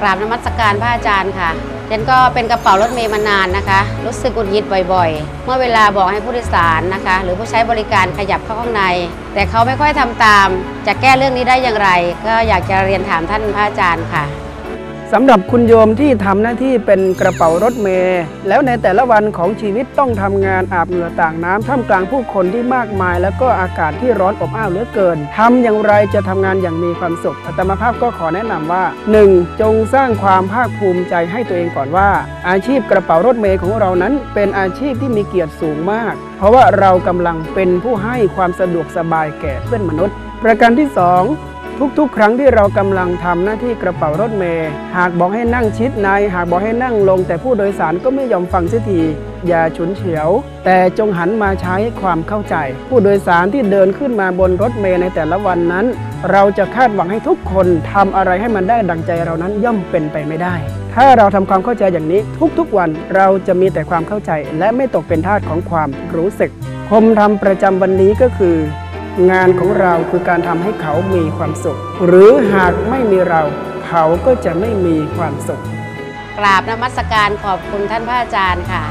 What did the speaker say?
กราบนมัสการพระอาจารย์ค่ะเจนก็เป็นกระเป๋ารถเมย์มานานนะคะ รู้สึกอุดยิดบ่อยๆ เมื่อเวลาบอกให้ผู้โดยสารนะคะ หรือผู้ใช้บริการขยับเข้าข้างใน แต่เขาไม่ค่อยทำตาม จะแก้เรื่องนี้ได้อย่างไร ก็อยากจะเรียนถามท่านพระอาจารย์ค่ะ สำหรับคุณโยมที่ทำหน้าที่เป็นกระเป๋ารถเมล์แล้วในแต่ละวันของชีวิตต้องทำงานอาบเหงื่อต่างน้ำท่ามกลางผู้คนที่มากมาย แล้วก็อากาศที่ร้อนอบอ้าวเหลือเกินทำอย่างไรจะทำงานอย่างมีความสุขอาตมาภาพก็ขอแนะนำว่า 1. จงสร้างความภาคภูมิใจให้ตัวเองก่อนว่า อาชีพกระเป๋ารถเมล์ของเรานั้น เป็นอาชีพที่มีเกียรติสูงมาก เพราะว่าเรากำลังเป็นผู้ให้ความสะดวกสบายแก่เพื่อนมนุษย์ ประการที่สอง ทุกๆ ครั้งที่เรากำลังทำหน้าที่กระเป๋ารถเมล์หากบอกให้นั่งชิดในหากบอกให้นั่งลง แต่ผู้โดยสารก็ไม่ยอมฟังเสียทีอย่าฉุนเฉียว แต่จงหันมาใช้ความเข้าใจ ผู้โดยสารที่เดินขึ้นมาบนรถเมล์ในแต่ละวันนั้น เราจะคาดหวังให้ทุกคนทำอะไรให้มันได้ดังใจเรานั้นย่อมเป็นไปไม่ได้ ถ้าเราทำความเข้าใจอย่างนี้ทุกๆวันเราจะมีแต่ความเข้าใจ และไม่ตกเป็นทาสของความรู้สึกคมทำประจำวันนี้ก็คือ งานของเราคือการทำให้เขามีความสุข หรือหากไม่มีเรา เขาก็จะไม่มีความสุข กราบนมัสการขอบคุณท่านพระอาจารย์ค่ะ